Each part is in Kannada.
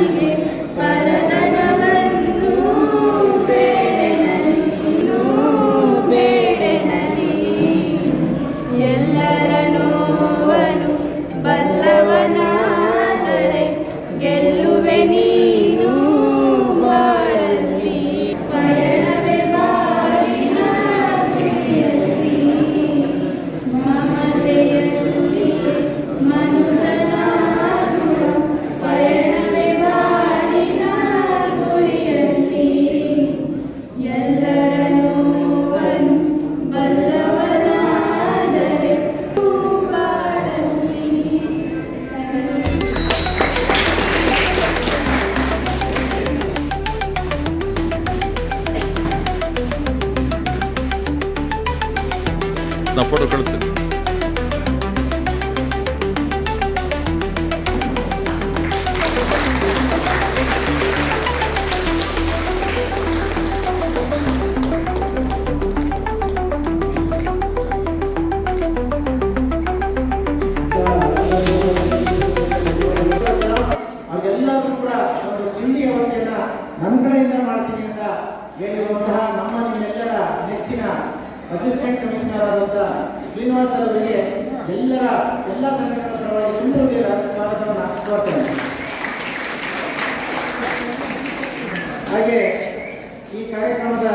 He ಫೋಟೋ ಕಳಿಸ್ತೀನಿ. ಅವೆಲ್ಲವೂ ಕೂಡ ಒಂದು ಚಿಂಡಿಯ ವತಿಯನ್ನ ನಮ್ಮ ಕಡೆಯಿಂದ ಮಾಡ್ತೀನಿ ಅಂತ ಹೇಳಿರುವಂತಹ ಅಸಿಸ್ಟೆಂಟ್ ಕಮಿಷನರ್ ಆದಂತಹ ಶ್ರೀನಿವಾಸ್ ಅವರಿಗೆ ಎಲ್ಲರ ಎಲ್ಲ ಸಂಘಟನೆಗಳ ಪರವಾಗಿ ಹೃದಯದ ಸ್ವಾಗತವನ್ನು ಕೋರ್ತೇನೆ. ಹಾಗೆ ಈ ಕಾರ್ಯಕ್ರಮದ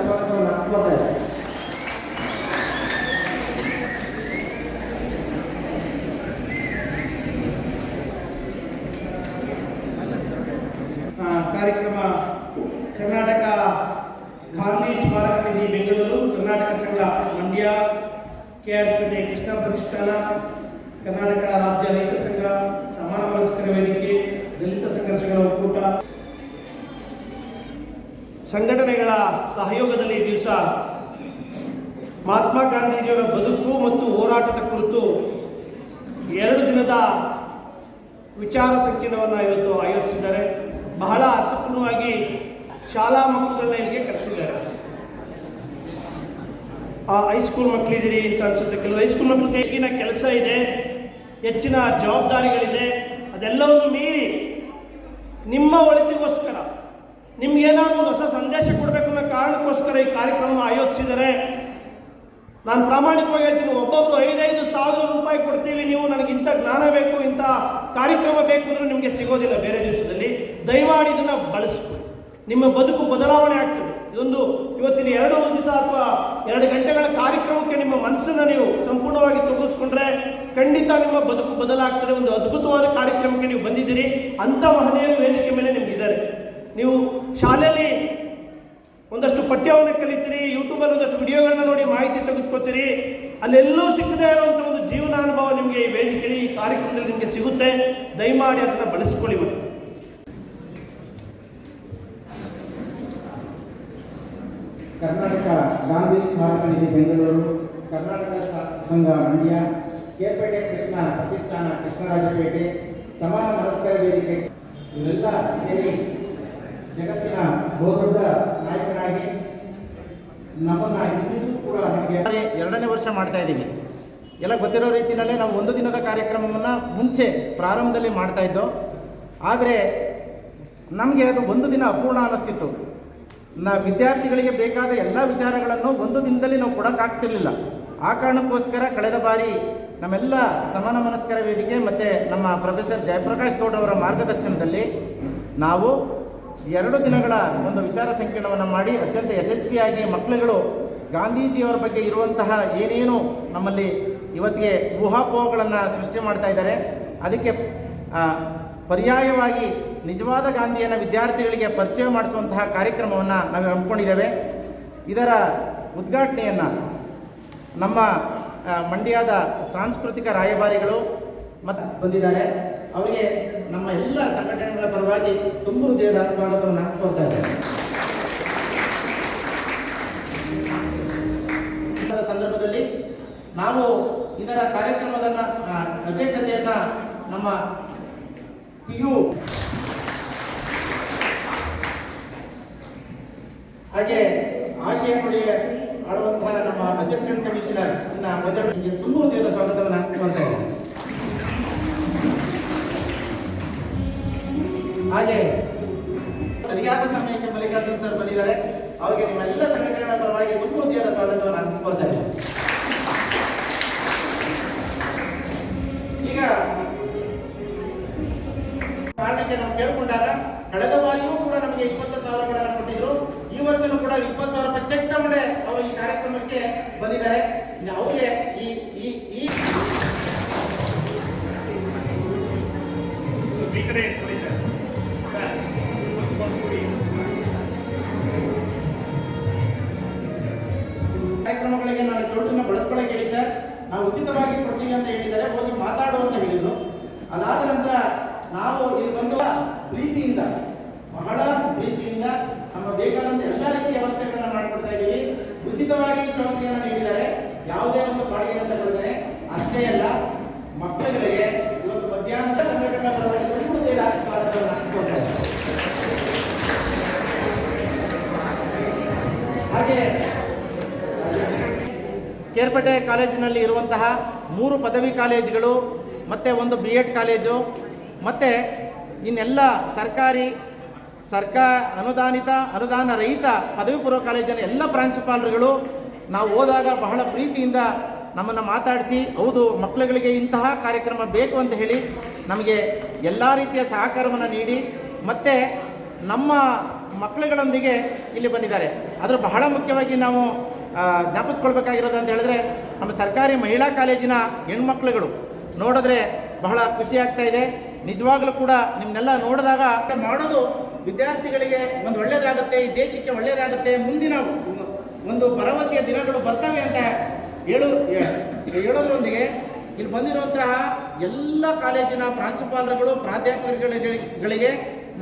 ಸ್ವಾಗತವನ್ನು ಕೋರ್ತಾ ಇದ್ದೇನೆ ಆ, ಕಾರ್ಯಕ್ರಮ ಕರ್ನಾಟಕ ಗಾಂಧಿ ಸ್ಮಾರಕ ನಿಧಿ ಬೆಂಗಳೂರು ಕರ್ನಾಟಕ ಸಂಘ ಮಂಡ್ಯ ಕೆ ಆರ್ ಪೇಟೆ ಕೃಷ್ಣ ಪ್ರತಿಷ್ಠಾನ, ಕರ್ನಾಟಕ ರಾಜ್ಯ ರೈತ ಸಂಘ, ಸಮಾನ ಮನಸ್ಕರ ವೇದಿಕೆ, ದಲಿತ ಸಂಘರ್ಷಗಳ ಒಕ್ಕೂಟ. ಸಂಘಟನೆಗಳ ಸಹಯೋಗದಲ್ಲಿ ಈ ದಿವಸ ಮಹಾತ್ಮ ಗಾಂಧೀಜಿಯವರ ಬದುಕು ಮತ್ತು ಹೋರಾಟದ ಕುರಿತು ಎರಡು ದಿನದ ವಿಚಾರ ಸಂಕಿರಣವನ್ನು ಇವತ್ತು ಆಯೋಜಿಸಿದ್ದಾರೆ. ಬಹಳ ಅರ್ಥಪೂರ್ಣವಾಗಿ ಶಾಲಾ ಮಕ್ಕಳನ್ನ ಇಲ್ಲಿಗೆ ಕರೆಸಿದ್ದಾರೆ. ಆ ಹೈಸ್ಕೂಲ್ ಮಕ್ಕಳಿದ್ದೀರಿ ಅಂತ ಅನ್ಸುತ್ತೆ. ಕೆಲವು ಹೈಸ್ಕೂಲ್ ಮಕ್ಕಳಿಗೆ ಹೆಚ್ಚಿನ ಕೆಲಸ ಇದೆ, ಹೆಚ್ಚಿನ ಜವಾಬ್ದಾರಿಗಳಿದೆ, ಅದೆಲ್ಲವನ್ನು ಮೀರಿ ನಿಮ್ಮ ಒಳಿತಿಗೋಸ್ಕರ ನಿಮ್ಗೇನಾದ್ರೂ ಹೊಸ ಸಂದೇಶ ಕೊಡಬೇಕು ಅನ್ನೋ ಕಾರಣಕ್ಕೋಸ್ಕರ ಈ ಕಾರ್ಯಕ್ರಮ ಆಯೋಜಿಸಿದರೆ, ನಾನು ಪ್ರಾಮಾಣಿಕವಾಗಿ ಹೇಳ್ತೀನಿ ಒಬ್ಬೊಬ್ಬರು ಐದೈದು ಸಾವಿರ ರೂಪಾಯಿ ಕೊಡ್ತೀವಿ, ನೀವು ನನಗೆ ಇಂಥ ಜ್ಞಾನ ಬೇಕು, ಇಂಥ ಕಾರ್ಯಕ್ರಮ ಬೇಕು ಅಂದ್ರೆ ನಿಮಗೆ ಸಿಗೋದಿಲ್ಲ ಬೇರೆ ದಿವಸದಲ್ಲಿ. ದಯಮಾಡಿ ಇದನ್ನು ಬಳಸ್ಕೊಳ್ಳಿ. ನಿಮ್ಮ ಬದುಕು ಬದಲಾವಣೆ ಆಗ್ತದೆ. ಇದೊಂದು ಇವತ್ತಿನ ಎರಡು ದಿವಸ ಅಥವಾ ಎರಡು ಗಂಟೆಗಳ ಕಾರ್ಯಕ್ರಮಕ್ಕೆ ನಿಮ್ಮ ಮನಸ್ಸನ್ನು ನೀವು ಸಂಪೂರ್ಣವಾಗಿ ತೊಡಗಿಸ್ಕೊಂಡ್ರೆ ಖಂಡಿತ ನಿಮ್ಮ ಬದುಕು ಬದಲಾಗ್ತದೆ. ಒಂದು ಅದ್ಭುತವಾದ ಕಾರ್ಯಕ್ರಮಕ್ಕೆ ನೀವು ಬಂದಿದ್ದೀರಿ. ಅಂಥ ಮಹನೀಯರು ವೇದಿಕೆ ಮೇಲೆ ನಿಮಗಿದ್ದಾರೆ ನೀವು ಶಾಲೆಯಲ್ಲಿ ಒಂದಷ್ಟು ಪಠ್ಯವನ್ನು ಕಲಿತೀರಿ, ಯೂಟ್ಯೂಬಲ್ಲಿ ಒಂದಷ್ಟು ವಿಡಿಯೋಗಳನ್ನ ನೋಡಿ ಮಾಹಿತಿ ತೆಗೆದುಕೊತೀರಿ. ಅಲ್ಲೆಲ್ಲೂ ಸಿಕ್ಕದೇ ಇರುವಂಥ ಒಂದು ಜೀವನಾನುಭವ ನಿಮಗೆ ಈ ವೇದಿಕೆಯಲ್ಲಿ ಈ ಕಾರ್ಯಕ್ರಮದಲ್ಲಿ ನಿಮಗೆ ಸಿಗುತ್ತೆ. ದಯಮಾಡಿ ಅದನ್ನು ಬಳಸ್ಕೊಳ್ಳಿ ಕರ್ನಾಟಕ ಗಾಂಧಿ ಸ್ಮಾರಕ ನಿಧಿ ಬೆಂಗಳೂರು, ಕರ್ನಾಟಕ ಸಂಘ ಮಂಡ್ಯ, ಕೇರ್ಪೇಟೆ ಕೃಷ್ಣ ಪ್ರತಿಷ್ಠಾನ ಕೃಷ್ಣರಾಜಪೇಟೆ, ಸಮಾನ ಮನಸ್ಕರ ವೇದಿಕೆ, ಇವರೆಲ್ಲ ಸೇರಿ ಜಗತ್ತಿನ ಬಹುದೊಡ್ಡ ನಾಯಕರಾಗಿ ನಮ್ಮನ್ನ ಇಂದಿಗೂ ಕೂಡ ನಮಗೆ ಎರಡನೇ ವರ್ಷ ಮಾಡ್ತಾ ಇದ್ದೀವಿ. ಎಲ್ಲ ಗೊತ್ತಿರೋ ರೀತಿಯಲ್ಲೇ ನಾವು ಒಂದು ದಿನದ ಕಾರ್ಯಕ್ರಮವನ್ನು ಮುಂಚೆ ಪ್ರಾರಂಭದಲ್ಲಿ ಮಾಡ್ತಾ ಇದ್ದೋ, ಆದರೆ ನಮಗೆ ಅದು ಒಂದು ದಿನ ಅಪೂರ್ಣ ಅನ್ನಿಸ್ತಿತ್ತು ನಾ ವಿದ್ಯಾರ್ಥಿಗಳಿಗೆ ಬೇಕಾದ ಎಲ್ಲ ವಿಚಾರಗಳನ್ನು ಒಂದು ದಿನದಲ್ಲಿ ನಾವು ಕೊಡೋಕ್ಕಾಗ್ತಿರ್ಲಿಲ್ಲ ಆ ಕಾರಣಕ್ಕೋಸ್ಕರ ಕಳೆದ ಬಾರಿ ನಮ್ಮೆಲ್ಲ ಸಮಾನ ಮನಸ್ಕರ ವೇದಿಕೆ ಮತ್ತು ನಮ್ಮ ಪ್ರೊಫೆಸರ್ ಜಯಪ್ರಕಾಶ್ ಗೌಡ ಅವರ ಮಾರ್ಗದರ್ಶನದಲ್ಲಿ ನಾವು ಎರಡು ದಿನಗಳ ಒಂದು ವಿಚಾರ ಸಂಕಿರಣವನ್ನು ಮಾಡಿ ಅತ್ಯಂತ ಯಶಸ್ವಿಯಾಗಿ ಮಕ್ಕಳುಗಳು ಗಾಂಧೀಜಿಯವರ ಬಗ್ಗೆ ಇರುವಂತಹ ಏನೇನು ನಮ್ಮಲ್ಲಿ ಇವತ್ತಿಗೆ ಊಹಾಪೋಹಗಳನ್ನು ಸೃಷ್ಟಿ ಮಾಡ್ತಾ ಇದ್ದಾರೆ. ಅದಕ್ಕೆ ಪರ್ಯಾಯವಾಗಿ ನಿಜವಾದ ಗಾಂಧಿಯನ್ನು ವಿದ್ಯಾರ್ಥಿಗಳಿಗೆ ಪರಿಚಯ ಮಾಡಿಸುವಂತಹ ಕಾರ್ಯಕ್ರಮವನ್ನು ನಾವು ಹಮ್ಮಿಕೊಂಡಿದ್ದೇವೆ. ಇದರ ಉದ್ಘಾಟನೆಯನ್ನು ನಮ್ಮ ಮಂಡ್ಯದ ಸಾಂಸ್ಕೃತಿಕ ರಾಯಭಾರಿಗಳು ಮತ್ತು ಬಂದಿದ್ದಾರೆ. ಅವರಿಗೆ ನಮ್ಮ ಎಲ್ಲ ಸಂಘಟನೆಗಳ ಪರವಾಗಿ ತುಂಬ ಹೃದಯದ ಸ್ವಾಗತವನ್ನು ಕೋರ್ತಾ ಇದ್ದೇವೆ ಈ ಸಂದರ್ಭದಲ್ಲಿ ನಾವು ಇದರ ಕಾರ್ಯಕ್ರಮದ ಅಧ್ಯಕ್ಷತೆಯನ್ನ ನಮ್ಮ ಪಿ ಯು ಹಾಗೆ ಆಶಯ ಆಡುವಂತಹ ನಮ್ಮ ಅಸಿಸ್ಟೆಂಟ್ ಕಮಿಷನರ್ ನಿಮಗೆ ತುಂಬ ಹೃದಯದ ಸ್ವಾಗತವನ್ನು ಹಾಕುವಂತ ಹಾಗೆ, ಸರಿಯಾದ ಸಮಯಕ್ಕೆ ಮಲ್ಲಿಕಾರ್ಜುನ್ ಸರ್ ಬಂದಿದ್ದಾರೆ. ಅವರಿಗೆ ನಿಮ್ಮೆಲ್ಲ ಸಂಘಟನೆಗಳ ಪರವಾಗಿ ತುಂಬ ಹೃದಯದ ಸ್ವಾಗತವನ್ನು ನಾನು ಕೋರ್ತಾ ಈಗ, ಕಾರಣಕ್ಕೆ ನಾವು ಕೇಳ್ಕೊಂಡಾಗ, ಕಳೆದ ಬಾರಿಯೂ ಕೂಡ ನಮಗೆ ಇಪ್ಪತ್ತು ಸಾವಿರಗಳನ್ನು ಕೊಟ್ಟಿದ್ರು ಈ ಕೂಡ ಇಪ್ಪತ್ತು ಸಾವಿರ ರೂಪಾಯಿ ಚೆಕ್ ತಗೊಂಡೆ, ಅವರು ಈ ಕಾರ್ಯಕ್ರಮಕ್ಕೆ ಬಂದಿದ್ದಾರೆ. ಅವರಿಗೆ ಈ ಈ ಈ ಕಾರ್ಯಕ್ರಮಗಳಿಗೆ ನಾನು ಚೌಟನ್ನು ಬಳಸ್ಕೊಳಕ್ಕೆ ಹೇಳಿ ಸರ್. ನಾವು ಉಚಿತವಾಗಿ ಕೊಡ್ತೀವಿ ಅಂತ ಹೇಳಿದ್ದಾರೆ. ಹೋಗಿ ಮಾತಾಡು ಅಂತ ಹೇಳಿದ್ರು. ಅದಾದ ನಂತರ ನಾವು ಇಲ್ಲಿ ಬಂದು ಪ್ರೀತಿಯಿಂದ, ಬಹಳ ಪ್ರೀತಿಯಿಂದ ನಮ್ಮ ಬೇಕಾದಂತ ಅಷ್ಟೇ ಅಲ್ಲ, ಮಕ್ಕಳಿಗೆ ಇವತ್ತು ಮಧ್ಯಾಹ್ನದ ಸಂಘಟನಾ ಪರವಾಗಿ ಹಾಗೆ ಕಾಲೇಜಿನಲ್ಲಿ ಇರುವಂತಹ ಮೂರು ಪದವಿ ಕಾಲೇಜುಗಳು, ಮತ್ತು ಒಂದು ಬಿ ಎಡ್ ಕಾಲೇಜು, ಮತ್ತು ಇನ್ನೆಲ್ಲ ಸರ್ಕಾರಿ, ಸರ್ಕಾ ಅನುದಾನಿತ, ಅನುದಾನ ರಹಿತ ಪದವಿ ಪೂರ್ವ ಕಾಲೇಜಿನ ಎಲ್ಲ ಪ್ರಾಂಶುಪಾಲರುಗಳು ನಾವು ಹೋದಾಗ ಬಹಳ ಪ್ರೀತಿಯಿಂದ ನಮ್ಮನ್ನು ಮಾತಾಡಿಸಿ, ಹೌದು ಮಕ್ಕಳುಗಳಿಗೆ ಇಂತಹ ಕಾರ್ಯಕ್ರಮ ಬೇಕು ಅಂತ ಹೇಳಿ ನಮಗೆ ಎಲ್ಲ ರೀತಿಯ ಸಹಕಾರವನ್ನು ನೀಡಿ, ಮತ್ತು ನಮ್ಮ ಮಕ್ಕಳುಗಳೊಂದಿಗೆ ಇಲ್ಲಿ ಬಂದಿದ್ದಾರೆ. ಅದರ ಬಹಳ ಮುಖ್ಯವಾಗಿ ನಾವು ಜ್ಞಾಪಿಸ್ಕೊಳ್ಬೇಕಾಗಿರೋದು ಅಂತ ಹೇಳಿದ್ರೆ, ನಮ್ಮ ಸರ್ಕಾರಿ ಮಹಿಳಾ ಕಾಲೇಜಿನ ಹೆಣ್ಮಕ್ಳುಗಳು ನೋಡಿದ್ರೆ ಬಹಳ ಖುಷಿ ಆಗ್ತಾ ಇದೆ. ನಿಜವಾಗ್ಲೂ ಕೂಡ ನಿಮ್ಮನ್ನೆಲ್ಲ ನೋಡಿದಾಗ ಮಾಡೋದು ವಿದ್ಯಾರ್ಥಿಗಳಿಗೆ ಒಂದು ಒಳ್ಳೆಯದಾಗುತ್ತೆ, ಈ ದೇಶಕ್ಕೆ ಒಳ್ಳೆಯದಾಗುತ್ತೆ, ಮುಂದಿನ ಒಂದು ಭರವಸೆಯ ದಿನಗಳು ಬರ್ತವೆ ಅಂತ ಹೇಳು ಹೇಳೋದ್ರೊಂದಿಗೆ ಇಲ್ಲಿ ಬಂದಿರುವಂತಹ ಎಲ್ಲ ಕಾಲೇಜಿನ ಪ್ರಾಂಶುಪಾಲರುಗಳು, ಪ್ರಾಧ್ಯಾಪಕರುಗಳಿಗೆ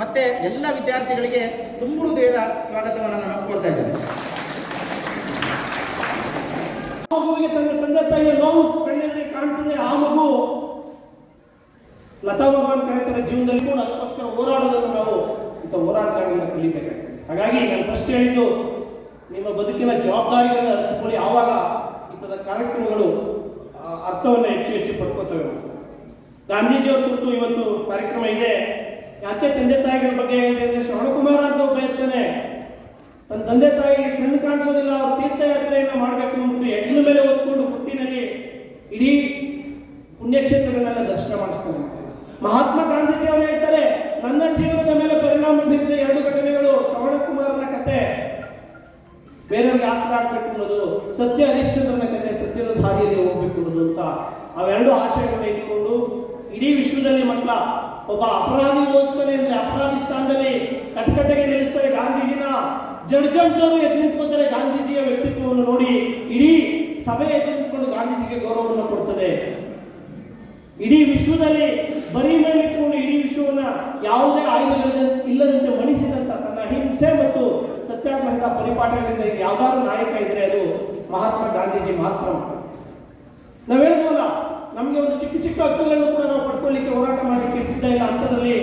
ಮತ್ತೆ ಎಲ್ಲ ವಿದ್ಯಾರ್ಥಿಗಳಿಗೆ ತುಂಬ ಹೃದಯದ ಸ್ವಾಗತವನ್ನು ನಾನು ಕೋರ್ತಾ ಇದ್ದೇನೆ. ಮಗುವಿಗೆ ತನ್ನ ತಂದೆ ತಾಯಿಯ ನೋವು ಕಣ್ಣಿನಲ್ಲಿ ಕಾಣ್ತದೆ, ಆ ಮಗು ಲತಾ ಭಗವಾನ್ ಕಾಣ್ತಾರೆ ಜೀವನದಲ್ಲಿ ಕೂಡ ಹೋರಾಡೋದನ್ನು ನಾವು ಇಂಥ ಹೋರಾಟಗಳಿಂದ ಕಲಿಬೇಕಾಗ್ತದೆ. ಹಾಗಾಗಿ ನಾನು ಫಸ್ಟ್ ಹೇಳಿದ್ದು, ನಿಮ್ಮ ಬದುಕಿನ ಜವಾಬ್ದಾರಿಗಳನ್ನು ಅರಿತುಕೊಳ್ಳಿ. ಆವಾಗ ಇಂಥದ ಕಾರ್ಯಕ್ರಮಗಳು ಅರ್ಥವನ್ನು ಹೆಚ್ಚು ಹೆಚ್ಚು ಪಡ್ಕೋತವೆ ಅಂತ. ಗಾಂಧೀಜಿಯವರ ಕುರಿತು ಇವತ್ತು ಕಾರ್ಯಕ್ರಮ ಇದೆ. ಯಾಕೆ ತಂದೆ ತಾಯಿಗಳ ಬಗ್ಗೆ ಹೇಳಿದೆ ಅಂದ್ರೆ ಶ್ರವಣಕುಮಾರ ಅಂತ ಒಬ್ಬ ಇರ್ತಾನೆ. ತನ್ನ ತಂದೆ ತಾಯಿಗೆ ಕಣ್ಣು ಕಾಣಿಸೋದಿಲ್ಲ, ಅವ್ರ ತೀರ್ಥಯಾತ್ರೆಯನ್ನು ಮಾಡಬೇಕು ಅಂದ್ಬಿಟ್ಟು ಹೆಣ್ಣು ಮೇಲೆ ಓದ್ಕೊಂಡು ಹುಟ್ಟಿನಲ್ಲಿ ಇಡೀ ಪುಣ್ಯಕ್ಷೇತ್ರಗಳನ್ನೆಲ್ಲ ದರ್ಶನ ಮಾಡಿಸ್ತಾನೆ. ಮಹಾತ್ಮ ಗಾಂಧೀಜಿ ಅವರು ಹೇಳ್ತಾರೆ, ನನ್ನ ಜೀವನದ ಮೇಲೆ ಪರಿಣಾಮ ಬೀರಿದ ಎರಡು ಘಟನೆಗಳು, ಶ್ರವಣಕುಮಾರನ ಕತೆ. ಬೇರೆಯವ್ರಿಗೆ ಆಸರೆ ಆಗ್ಬೇಕು ಅನ್ನೋದು, ಸತ್ಯ ಹರಿಶ್ಚಂದ್ರನ ಕತೆ, ಸತ್ಯದ ದಾರಿಯಲ್ಲಿ ಹೋಗ್ಬೇಕು ಅನ್ನೋದು ಅಂತ ಅವೆರಡು ಆಶಯಗಳನ್ನ ಇಟ್ಟುಕೊಂಡು ಇಡೀ ವಿಶ್ವದಲ್ಲಿ ಮಕ್ಕಳ, ಒಬ್ಬ ಅಪರಾಧಿ ಹೋಗ್ತಾನೆ ಅಂದ್ರೆ ಅಪರಾಧಿ ಸ್ಥಾನದಲ್ಲಿ ಕಟ್ಕಟ್ಟೆಗೆ ನಿಲ್ಲಿಸ್ತಾರೆ ಗಾಂಧೀಜಿನ. ಜಡ್ಜಂಚರು ಎದ್ದು ನಿಂತ್ಕೊತಾರೆ ಗಾಂಧೀಜಿಯ ವ್ಯಕ್ತಿತ್ವವನ್ನು ನೋಡಿ ಇಡೀ ಸಭೆ ಎದ್ದು ನಿಂತ್ಕೊಂಡು ಗಾಂಧೀಜಿಗೆ ಗೌರವವನ್ನು ಕೊಡ್ತದೆ. ಇಡೀ ವಿಶ್ವದಲ್ಲಿ ಬರೀ ಮೇಲೆ ಇಡೀ ವಿಶ್ವವನ್ನ ಯಾವುದೇ ಆಯುಧಗಳಿಂದ ಇಲ್ಲದಂತೆ ಮಣಿಸಿದಂತ ತನ್ನ ಹಿಂಸೆ ಮತ್ತು ಸತ್ಯಾಗ್ರಹದ ಪರಿಪಾಠಗಳಿಂದ ಯಾವ್ದಾದ್ರು ನಾಯಕ ಇದ್ರೆ ಅದು ಮಹಾತ್ಮ ಗಾಂಧೀಜಿ ಮಾತ್ರ. ನಾವೇನಲ್ಲ ನಮಗೆ ಒಂದು ಚಿಕ್ಕ ಚಿಕ್ಕ ಹಕ್ಕುಗಳನ್ನು ಕೂಡ ನಾವು ಪಡ್ಕೊಳ್ಳಿಕ್ಕೆ ಹೋರಾಟ ಮಾಡಲಿಕ್ಕೆ ಸಿದ್ಧ ಇಲ್ಲ ಹಂತದಲ್ಲಿ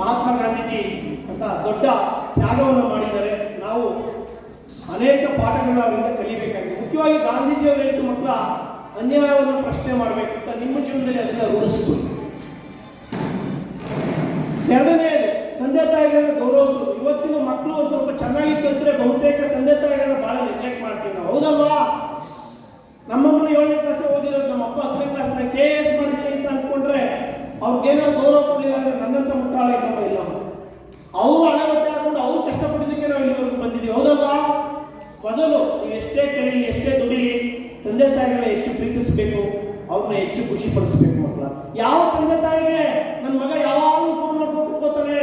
ಮಹಾತ್ಮ ಗಾಂಧೀಜಿ ಅಂತ ದೊಡ್ಡ ತ್ಯಾಗವನ್ನು ಮಾಡಿದ್ದಾರೆ. ನಾವು ಅನೇಕ ಪಾಠಗಳನ್ನು ಅವರಿಂದ ಕಲಿಬೇಕಾಗಿದೆ. ಮುಖ್ಯವಾಗಿ ಗಾಂಧೀಜಿ ಅವರು ಹೇಳಿದ ಮಕ್ಕಳ ಅನ್ಯಾಯವನ್ನು ಪ್ರಶ್ನೆ ಮಾಡಬೇಕು ಅಂತ ನಿಮ್ಮ ಜೀವನದಲ್ಲಿ ಅದನ್ನು ರೂಢಿಸಿಕೊಂಡು ಎರಡನೇದು ತಂದೆ ತಾಯಿಗಳನ್ನ ಗೌರವಿಸೋದು. ಇವತ್ತಿನ ಮಕ್ಕಳು ಒಂದು ಸ್ವಲ್ಪ ಚೆನ್ನಾಗಿ ಕಲ್ತ್ರೆ ಬಹುತೇಕ ತಂದೆ ತಾಯಿಗಳನ್ನ ಬಹಳ ನೆಗ್ಲೆಕ್ಟ್ ಮಾಡ್ತೀವಿ ನಾವು. ಹೌದಲ್ವಾ? ನಮ್ಮಮ್ಮನ ಏಳನೇ ಕ್ಲಾಸ್ ಓದಿರೋದು ನಮ್ಮ ಅಪ್ಪ ಹತ್ತನೇ ಕ್ಲಾಸ್ನ ಕೆ ಎಸ್ ಮಾಡಿದ್ದೀನಿ ಅಂತ ಅಂದ್ಕೊಂಡ್ರೆ ಅವ್ರಿಗೇನಾದ್ರು ಗೌರವ ಕೊಡಲಿಲ್ಲ ಅಂದ್ರೆ ನನ್ನಂತ ಮುಟ್ಟಾಳ ಇಲ್ಲಮ್ಮ ಇಲ್ಲಮ್ಮ ಅವರು ಹಣ ಹಾಕೊಂಡು ಅವ್ರು ಕಷ್ಟಪಟ್ಟಿದ್ದಕ್ಕೆ ನಾವು ಇಲ್ಲಿವರೆಗೂ ಬಂದಿದ್ದೀವಿ. ಹೌದಲ್ವಾ? ಮೊದಲು ನೀವು ಎಷ್ಟೇ ಕೆಳಗೆ ಎಷ್ಟೇ ದುಡಿಲಿ ತಂದೆ ತಾಯಿಗಳನ್ನ ಹೆಚ್ಚು ಪ್ರೀತಿಸಬೇಕು, ಅವ್ರನ್ನ ಹೆಚ್ಚು ಖುಷಿ ಪಡಿಸ್ಬೇಕು ಮಕ್ಕಳ. ಯಾವ ತಂದೆ ತಾಯಿಗೆ ನನ್ನ ಮಗ ಯಾವಾಗಲೂ ಫೋನ್ ಮಾಡ್ಕೊಂಡು ಕೂತ್ಕೋತಾನೆ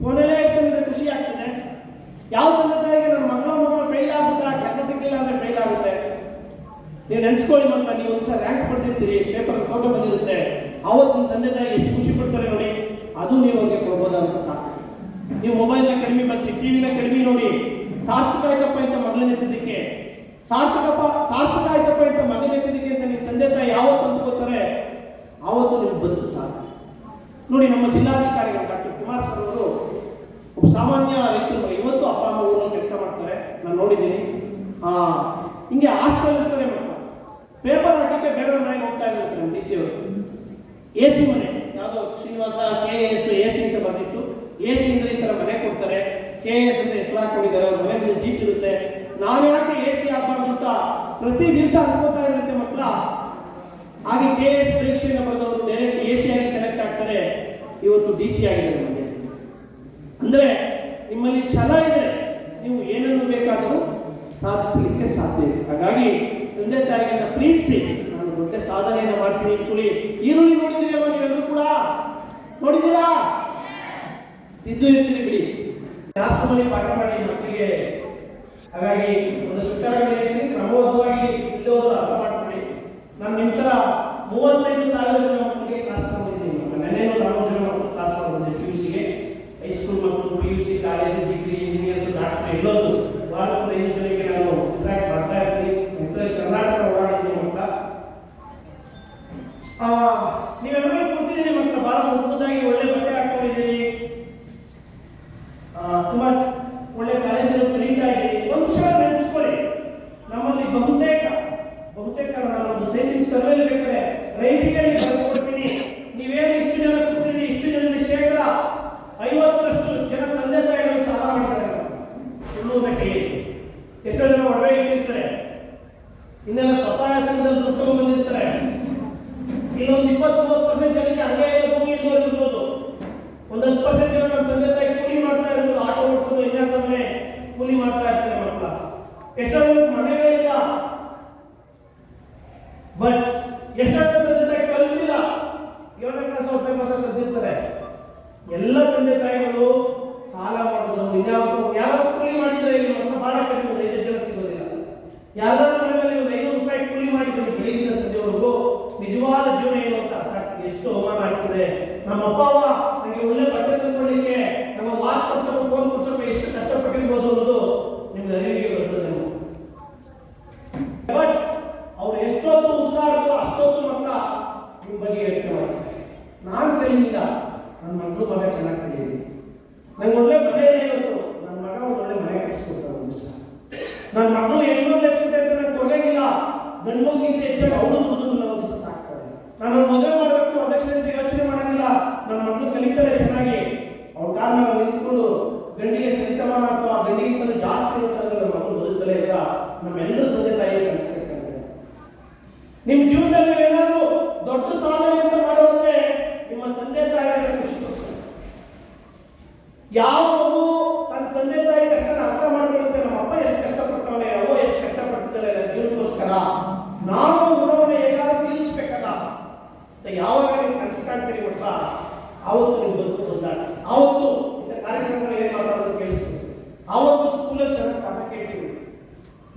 ಫೋನಲ್ಲೇ ಇರ್ತಾನೆ ಅಂದ್ರೆ ಖುಷಿ ಆಗ್ತದೆ ಯಾವ ತಂದೆ ತಾಯಿಗೆ ನನ್ನ ಮಗಳ ಮಗಳು ಫೇಲ್ ಆಗುತ್ತಾ ಕೆಲಸ ಸಿಗ್ಲಿಲ್ಲ ಅಂದ್ರೆ ಫೇಲ್ ಆಗುತ್ತೆ ನೆನ್ಸ್ಕೊಳ್ಳಿ ಮಕ್ಕಳ ನೀವು ಒಂದು ಸಲ ರ್ಯಾಂಕ್ ಪಡೆದಿರ್ತೀರಿ ಪೇಪರ್ ಫೋಟೋ ಬಂದಿರುತ್ತೆ. ಅವತ್ತು ತಂದೆ ತಾಯಿ ಎಷ್ಟು ಖುಷಿ ಪಡ್ತಾರೆ ನೋಡಿ, ಅದು ನೀವು ಅವ್ರಿಗೆ ಕೊಡ್ಬೋದಂತ ಸಾಕು. ನೀವು ಮೊಬೈಲ್ನ ಕಡಿಮೆ ಬಳಸಿ ಟಿವಿನ ಕಡಿಮೆ ನೋಡಿ ಸಾರ್ಥಕ ಆಯ್ತಪ್ಪ ಅಂತ ಮೊದಲನೇ ಎತ್ತಿದ್ದಕ್ಕೆ ಸಾರ್ಥಕಪ್ಪ ಸಾರ್ಥಕ ಆಯ್ತಪ್ಪ ಅಂತ ಮಗನ ಎತ್ತಿದ್ದಕ್ಕೆ ಅಂತ ನಿಮ್ಮ ತಂದೆ ತಾಯಿ ಯಾವತ್ತು ಅಂದ್ಕೋತಾರೆ ಆವತ್ತು ನಿಮ್ಗೆ ಬದುಕು ಸಾಕು. ನೋಡಿ, ನಮ್ಮ ಜಿಲ್ಲಾಧಿಕಾರಿಗಳು ಡಾಕ್ಟರ್ ಕುಮಾರ್ ಸರ್ ಅವರು ಒಬ್ಬ ಸಾಮಾನ್ಯ ರೈತರು. ಇವತ್ತು ಅಪ್ಪ, ಅಮ್ಮ ಊರಲ್ಲಿ ಕೆಲಸ ಮಾಡ್ತಾರೆ. ನಾನು ನೋಡಿದ್ದೀನಿ. ಹಿಂಗೆ ಹಾಸ್ಟೆಲ್ ಬೇರೆ ಮನೆಗೆ ಹೋಗ್ತಾ ಇದ್ದಾರೆ ನಮ್ಮ ಡಿ ಸಿ ಅವರು? ಎ ಸಿ ಮನೆ. ಯಾವುದೋ Srinivasa K S A C ಅಂತ ಬಂದಿತ್ತು ಎ ಸಿ ಅಂದ್ರೆ ಈ ಥರ ಮನೆ ಕೊಡ್ತಾರೆ. ಕೆ ಎಸ್ ಅಂತ ಹೆಸರು ಹಾಕೊಂಡಿದ್ದಾರೆ. ಅವ್ರ ಮನೆ ಮೇಲೆ ಜೀಪ್ ಇರುತ್ತೆ. ನಾನು ಯಾಕೆ ಎ ಸಿ ಹಾಕ್ಬಾರ್ದು ಅಂತ ಪ್ರತಿ ದಿವಸ ಅನ್ಕೋತಾ ಇರುತ್ತೆ ಮಕ್ಕಳ. ಹಾಗೆ ಕೆ ಎಸ್ ಪರೀಕ್ಷೆಯನ್ನು ಬರೆದವರು ಡೈರೆಕ್ಟ್ ಎ ಸಿ ಆಗಿ ಸೆಲೆಕ್ಟ್ ಆಗ್ತಾರೆ. ಇವತ್ತು ಡಿ ಸಿ ಆಗಿದೆ ನಮ್ಮ. ಅಂದ್ರೆ ನಿಮ್ಮಲ್ಲಿ ಛಲ ಇದೆ. ನೀವು ಏನನ್ನು ಬೇಕಾದರೂ ಸಾಧಿಸಲಿಕ್ಕೆ ಸಾಧ್ಯ ಇದೆ. ಹಾಗಾಗಿ ತಂದೆ ತಾಯಿಯನ್ನು ಪ್ರೀತಿಸಿ. ದೊಡ್ಡ ಸಾಧನೆಯನ್ನು ಮಾಡ್ತೀನಿ ಅಂತೇಳಿ ಈರುಳ್ಳಿ ನೋಡಿದಿರಲ್ಲ ನೀವೆಲ್ಲರೂ ಕೂಡ? ನೋಡಿದ್ದೀರಾ? ತಿದ್ದು ಇರ್ತೀರಿ ಬಿಡಿ. ಜಾಸ್ತಿ ಪಾಠ ಮಾಡಿ ಮಕ್ಕಳಿಗೆ ಹಾಗಾಗಿ ಒಂದು ವಿಚಾರಗಳು ಹೇಳ್ತೀನಿ. ಬಹುತೇಕ ಬಹುತೇಕ ನಾನು ಒಂದು ಸೈನಿಕ ಸರ್ವೆ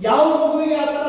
ಯಾವ ಮಗುವಿಗೆ ಆಧಾರ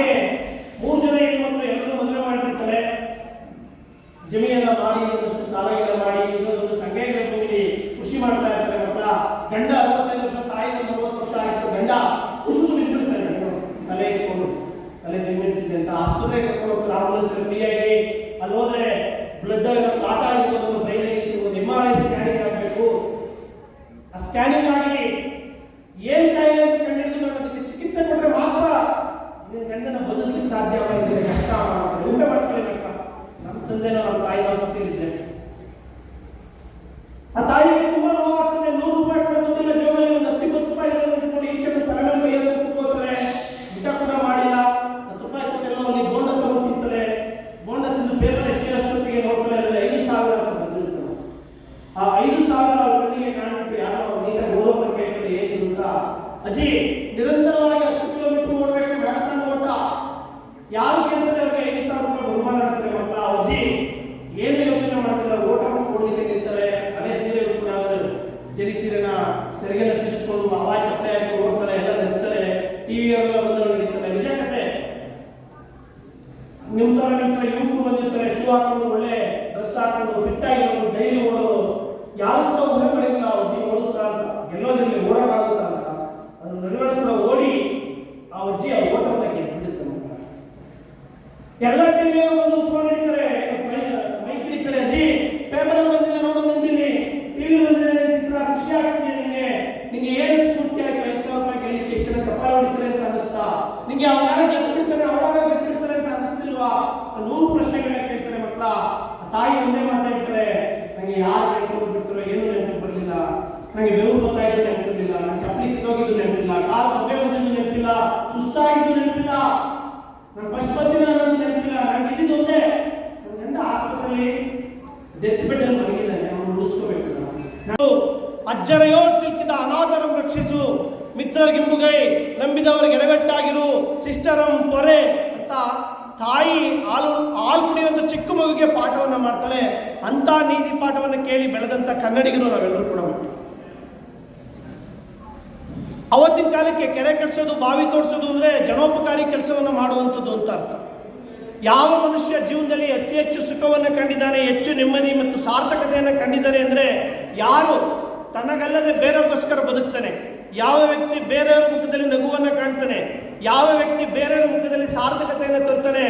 ಹಾಗೆ ಮೂರು ಜನ ಹೆಣ್ಮಕ್ಳು ಎಲ್ಲರೂ ಮದುವೆ ಮಾಡಿರ್ತಾರೆ. ಜಮೀನೆಲ್ಲ ಮಾಡಿ ಇನ್ನೊಂದಷ್ಟು ಸಾಲ ಎಲ್ಲ ಮಾಡಿ ಇನ್ನೊಂದು ಸಂಘಗಳ ಭೂಮಿಲಿ ಕೃಷಿ ಮಾಡ್ತಾ ಇರ್ತಾರೆ. ಮಕ್ಕಳ ಗಂಡ ಅರವತ್ತೈದು ವರ್ಷ ತಾಯಿ ನಲವತ್ತು ವರ್ಷ ಆಯಿತು. ಗಂಡ ಉಸಿರು ಬಿಟ್ಬಿಡ್ತಾರೆ ತಲೆ ಇಟ್ಕೊಂಡು ತಲೆ ನಿಮ್ಮಿರ್ತಿದೆ ಅಂತ ಆಸ್ಪತ್ರೆಗೆ ಕರ್ಕೊಂಡು ಹೋಗ್ತಾರೆ ಆಂಬುಲೆನ್ಸ್ ಫ್ರೀ ಆಗಿ ನಿಮ್ಮ ನಿಮ್ಮ ಯುವಕರು ಬಂದಿರ್ತಾರೆ. ಶೂ ಹಾಕೊಂಡು ಒಳ್ಳೆ ಡ್ರೆಸ್ ಹಾಕೊಂಡು ಫಿಟ್ ಆಗಿರೋರು ಡೈಲಿ ಓಡೋರು ಯಾವ ಕೂಡ ಊಹೆಗಳಿಲ್ಲ ಅವ್ರ ಜೀವ ಓಡುತ್ತಾ ಅಂತ ಎಲ್ಲೋದ್ರಲ್ಲಿ ಓಡೋಕ್ಕಾಗುತ್ತಾ ಅದ್ರ ನಡುವೆ ಕೂಡ ಓಡಿ ಅವ್ರ ಜೀವ ಆ ಬಗ್ಗೆ ಗೆದ್ದುಬಿಡುತ್ತೆ ಎಲ್ಲ ಒಂದು ಫೋನ್ ಅಜ್ಜರೆಯೋ ಸಿಕ್ಕಿದ ಅನಾಥರನ್ನು ರಕ್ಷಿಸು. ಮಿತ್ರರಿಗಿಂಬುಗೈ ನಂಬಿದವರಿಗೆ ಎಡಗಟ್ಟಾಗಿರು ಸಿಸ್ಟರಂ ಪೊರೆ ಅಂತ ತಾಯಿ ಹಾಲು ಹಾಲು ಕುಡಿಯುವಂಥ ಚಿಕ್ಕ ಮಗುಗೆ ಪಾಠವನ್ನು ಮಾಡ್ತಾಳೆ. ಅಂತ ನೀತಿ ಪಾಠವನ್ನು ಕೇಳಿ ಬೆಳೆದಂಥ ಕನ್ನಡಿಗರು ನಾವೆಲ್ಲರೂ ಕೂಡ ಅವತ್ತಿನ ಕಾಲಕ್ಕೆ ಕೆರೆ ಕಟ್ಟಿಸೋದು ಬಾವಿ ತೋಡಿಸೋದು ಅಂದರೆ ಜನೋಪಕಾರಿ ಕೆಲಸವನ್ನು ಮಾಡುವಂಥದ್ದು ಅಂತ ಅರ್ಥ. ಯಾವ ಮನುಷ್ಯ ಜೀವನದಲ್ಲಿ ಅತಿ ಹೆಚ್ಚು ಸುಖವನ್ನು ಕಂಡಿದ್ದಾನೆ, ಹೆಚ್ಚು ನೆಮ್ಮದಿ ಮತ್ತು ಸಾರ್ಥಕತೆಯನ್ನು ಕಂಡಿದ್ದಾರೆ ಅಂದರೆ ಯಾರು? ತನಗಲ್ಲದೆ ಬೇರೆಯವ್ರಿಗೋಸ್ಕರ ಬದುಕ್ತಾನೆ. ಯಾವ ವ್ಯಕ್ತಿ ಬೇರೆಯವರ ಮುಖದಲ್ಲಿ ನಗುವನ್ನು ಕಾಣ್ತಾನೆ, ಯಾವ ವ್ಯಕ್ತಿ ಬೇರೆಯವರ ಮುಖದಲ್ಲಿ ಸಾರ್ಥಕತೆಯನ್ನು ತರ್ತಾನೆ,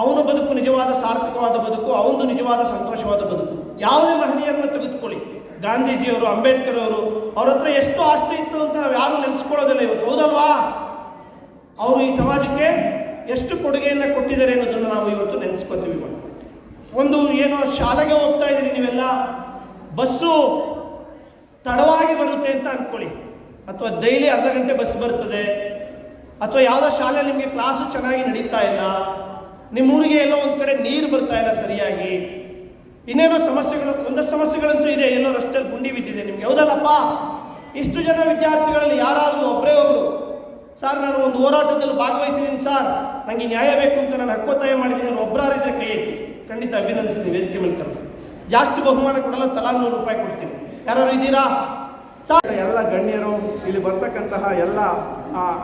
ಅವನ ಬದುಕು ನಿಜವಾದ ಸಾರ್ಥಕವಾದ ಬದುಕು, ಅವನದು ನಿಜವಾದ ಸಂತೋಷವಾದ ಬದುಕು. ಯಾವುದೇ ಮಹನೀಯರನ್ನ ತೆಗೆದುಕೊಳ್ಳಿ. ಗಾಂಧೀಜಿಯವರು, ಅಂಬೇಡ್ಕರ್ ಅವರು, ಅವ್ರ ಹತ್ರ ಎಷ್ಟು ಆಸ್ತಿ ಇತ್ತು ಅಂತ ನಾವು ಯಾರು ನೆನೆಸ್ಕೊಳ್ಳೋದಿಲ್ಲ ಇವತ್ತು. ಹೌದಲ್ವಾ? ಅವರು ಈ ಸಮಾಜಕ್ಕೆ ಎಷ್ಟು ಕೊಡುಗೆಯನ್ನು ಕೊಟ್ಟಿದ್ದಾರೆ ಅನ್ನೋದನ್ನು ನಾವು ಇವತ್ತು ನೆನೆಸ್ಕೊತೀವಿ. ಒಂದು, ಏನೋ ಶಾಲೆಗೆ ಹೋಗ್ತಾ ಇದ್ದೀರಿ ನೀವೆಲ್ಲ. ಬಸ್ಸು ತಡವಾಗಿ ಬರುತ್ತೆ ಅಂತ ಅಂದ್ಕೊಳ್ಳಿ ಅಥವಾ ಡೈಲಿ ಅರ್ಧ ಗಂಟೆ ಬಸ್ ಬರ್ತದೆ, ಅಥವಾ ಯಾವುದೋ ಶಾಲೆ ನಿಮಗೆ ಕ್ಲಾಸು ಚೆನ್ನಾಗಿ ನಡೀತಾ ಇಲ್ಲ, ನಿಮ್ಮೂರಿಗೆ ಎಲ್ಲೋ ಒಂದು ಕಡೆ ನೀರು ಬರ್ತಾ ಇಲ್ಲ ಸರಿಯಾಗಿ, ಇನ್ನೇನೋ ಸಮಸ್ಯೆಗಳು, ಒಂದಷ್ಟು ಸಮಸ್ಯೆಗಳಂತೂ ಇದೆ, ಎಲ್ಲೋ ರಸ್ತೆಯಲ್ಲಿ ಗುಂಡಿ ಬಿದ್ದಿದೆ, ನಿಮ್ಗೆ ಹೌದಲ್ಲಪ್ಪ? ಇಷ್ಟು ಜನ ವಿದ್ಯಾರ್ಥಿಗಳಲ್ಲಿ ಯಾರಾದರೂ ಒಬ್ಬರೇ ಒಬ್ಬರು ಸರ್, ನಾನು ಒಂದು ಹೋರಾಟದಲ್ಲಿ ಭಾಗವಹಿಸಿದ್ದೀನಿ ಸರ್ ನನಗೆ ನ್ಯಾಯ ಬೇಕು ಅಂತ ನಾನು ಹಕ್ಕೊತ್ತಾಯ ಮಾಡಿದ್ದೀನಿ ಒಬ್ಬರಾರಿದ್ರೆ ಕೈ ಖಂಡಿತ ಅಭಿನಂದಿಸ್ತೀನಿ, ವೇದಿಕೆ ಮೇಲೆ ಜಾಸ್ತಿ ಬಹುಮಾನ ಕೊಡಲ್ಲ, ತಲಾ ನೂರು ರೂಪಾಯಿ ಕೊಡ್ತೀನಿ. ಯಾರು ಇದ್ದೀರಾ? ಎಲ್ಲ ಗಣ್ಯರು ಇಲ್ಲಿ ಬರ್ತಕ್ಕಂತಹ ಎಲ್ಲ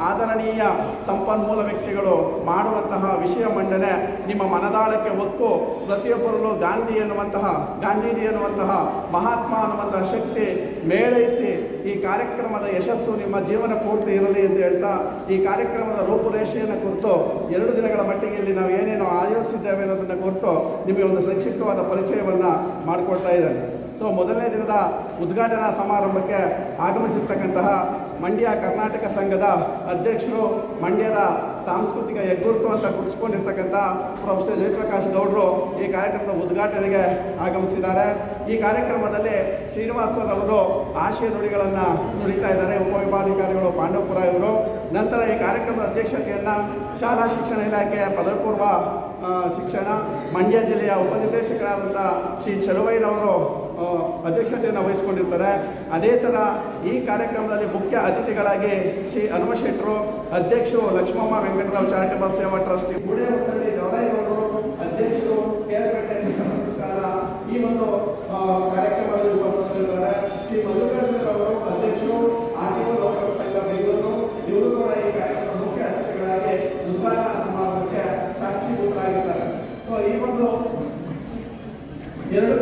ಆದರಣೀಯ ಸಂಪನ್ಮೂಲ ವ್ಯಕ್ತಿಗಳು ಮಾಡುವಂತಹ ವಿಷಯ ಮಂಡನೆ ನಿಮ್ಮ ಮನದಾಳಕ್ಕೆ ಒತ್ತು ಪ್ರತಿಯೊಬ್ಬರೂ ಗಾಂಧಿ ಎನ್ನುವಂತಹ, ಗಾಂಧೀಜಿ ಎನ್ನುವಂತಹ ಮಹಾತ್ಮ ಅನ್ನುವಂತಹ ಶಕ್ತಿ ಮೇಳೈಸಿ ಈ ಕಾರ್ಯಕ್ರಮದ ಯಶಸ್ಸು ನಿಮ್ಮ ಜೀವನ ಪೂರ್ತಿ ಇರಲಿ ಎಂದು ಹೇಳ್ತಾ ಈ ಕಾರ್ಯಕ್ರಮದ ರೂಪುರೇಷೆಯನ್ನು ಕುರಿತು ಎರಡು ದಿನಗಳ ಮಟ್ಟಿಗೆ ಇಲ್ಲಿ ನಾವು ಏನೇನು ಆಯೋಜಿಸಿದ್ದೇವೆ ಅನ್ನೋದನ್ನು ಕುರಿತು ನಿಮಗೆ ಒಂದು ಸಂಕ್ಷಿಪ್ತವಾದ ಪರಿಚಯವನ್ನು ಮಾಡಿಕೊಡ್ತಾ ಇದ್ದಾರೆ ಸೊ ಮೊದಲನೇ ದಿನದ ಉದ್ಘಾಟನಾ ಸಮಾರಂಭಕ್ಕೆ ಆಗಮಿಸಿರ್ತಕ್ಕಂತಹ ಮಂಡ್ಯ ಕರ್ನಾಟಕ ಸಂಘದ ಅಧ್ಯಕ್ಷರು ಮಂಡ್ಯದ ಸಾಂಸ್ಕೃತಿಕ ಹೆಗ್ಗುರುತು ಅಂತ ಗುರುತಿಸ್ಕೊಂಡಿರ್ತಕ್ಕಂಥ ಪ್ರೊಫೆಸರ್ ಜಯಪ್ರಕಾಶ್ ಗೌಡರು ಈ ಕಾರ್ಯಕ್ರಮದ ಉದ್ಘಾಟನೆಗೆ ಆಗಮಿಸಿದ್ದಾರೆ. ಈ ಕಾರ್ಯಕ್ರಮದಲ್ಲಿ ಶ್ರೀನಿವಾಸ್ ಸರ್ ಅವರು ಆಶಯ ನುಡಿಗಳನ್ನು ನುಡಿತಾ ಇದ್ದಾರೆ. ಉಪವಿಭಾಗಾಧಿಕಾರಿಗಳು ಪಾಂಡವಪುರ ಇವರು ನಂತರ ಈ ಕಾರ್ಯಕ್ರಮದ ಅಧ್ಯಕ್ಷತೆಯನ್ನು ಶಾಲಾ ಶಿಕ್ಷಣ ಇಲಾಖೆಯ ಪದವಿ ಪೂರ್ವ ಶಿಕ್ಷಣ, ಮಂಡ್ಯ ಜಿಲ್ಲೆಯ ಉಪನಿರ್ದೇಶಕರಾದಂಥ ಶ್ರೀ ಚಲುವೈರವರು ಅಧ್ಯಕ್ಷತೆಯನ್ನು ವಹಿಸಿಕೊಂಡಿರ್ತಾರೆ. ಅದೇ ಥರ ಈ ಕಾರ್ಯಕ್ರಮದಲ್ಲಿ ಮುಖ್ಯ ಅತಿಥಿಗಳಾಗಿ ಶ್ರೀ ಹನುಮಶೆಟ್ಟರು, ಅಧ್ಯಕ್ಷರು ಲಕ್ಷ್ಮಮ್ಮ ವೆಂಕಟರಾವ್ ಚಾರಿಟಬಲ್ ಸೇವಾ ಟ್ರಸ್ಟ್. ಗುಡೆ ಹೊಸಳ್ಳಿ ಪ್ರತಿಷ್ಠಾನ ಈ ಒಂದು ಕಾರ್ಯಕ್ರಮದಲ್ಲಿ ಉಪಸ್ಥಿತರಿದ್ದಾರೆ. ಶ್ರೀ ಅವರು ಅಧ್ಯಕ್ಷರು ಆರ್ಟಿಒ ಲೋಕಲ್ ಸಂಘ ಬೆಂಗಳೂರು. ಕೂಡ ಈ ಕಾರ್ಯಕ್ರಮದ ಮುಖ್ಯ ಅತಿಥಿಗಳಾಗಿ ಉದ್ಘಾಟನಾ ಸಮಾರಂಭಕ್ಕೆ ಸೊ ಈ ಒಂದು ಎರಡು